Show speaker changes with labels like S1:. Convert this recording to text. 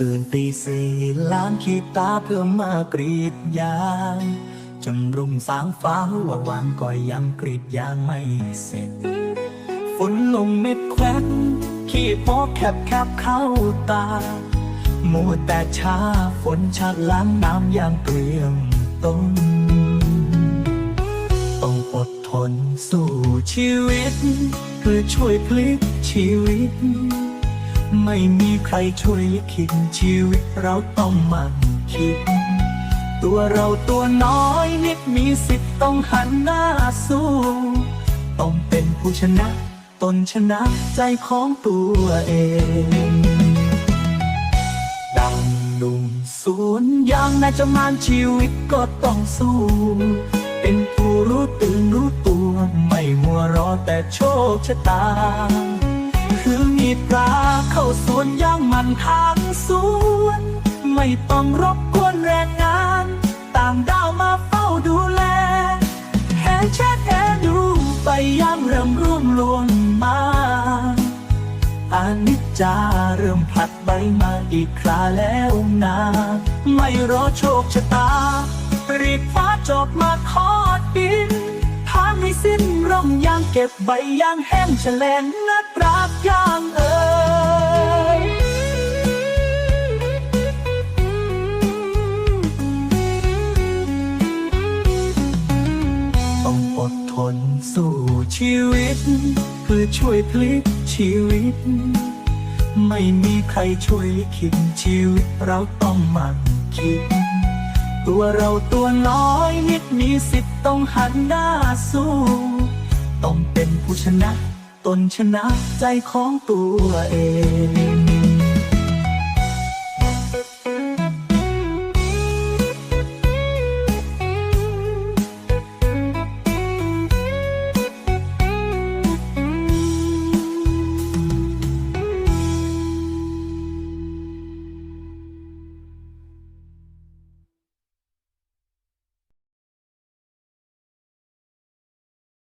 S1: ตื่นตีสี่ล้านขีดตาเพื่อมากรีดยางจนรุ่งสางฟ้าว่าวันก็ยังกรีดยางไม่เสร็จฝนลงเม็ดแควนขี้พอกแคบแคบเข้าตามัวแต่ช้าฝนชักล้างน้ำอย่างเตรียมต้นต้องอดทนสู้ชีวิตเพื่อช่วยพลิกชีวิต ไม่มีใครช่วยลิขิตชีวิตเราต้องมันคิด ตัวเราตัวน้อยนิดมีสิทธิ์ต้องหันหน้าสู้ต้องเป็นผู้ชนะ ตนชนะใจของตัวเอง ดังหนุ่มสวนยางนายจะมานชีวิตก็ต้องสู้ เป็นผู้รู้ตื่นรู้ตัว ไม่มัวรอแต่โชคชะตา คือมีปลาเข้าสวนย่างมันทางสวน ไม่ต้องรบกวนแรงงาน ต่างดาวมาเฝ้าดูแลแค่แช่แค่ดูไปย่างเริ่มร่วมลวงมาอานิจจาเริ่มผลัดใบมาอีกคราแล้วนาไม่รอโชคชะตารีบฟ้าจอบมาทอดดินทางให้สิ้นร่มยางเก็บใบยางแห้งแฉลงนักราบยา ต้องอดทนสู้ชีวิต เพื่อช่วยพลิกชีวิต ไม่มีใครช่วยลิขิตชีวิตเราต้องมันคิด ตัวเราตัวน้อยนิดมีสิทธิ์ต้องหันหน้าสู้ ต้องเป็นผู้ชนะ ตนชนะใจของตัวเอง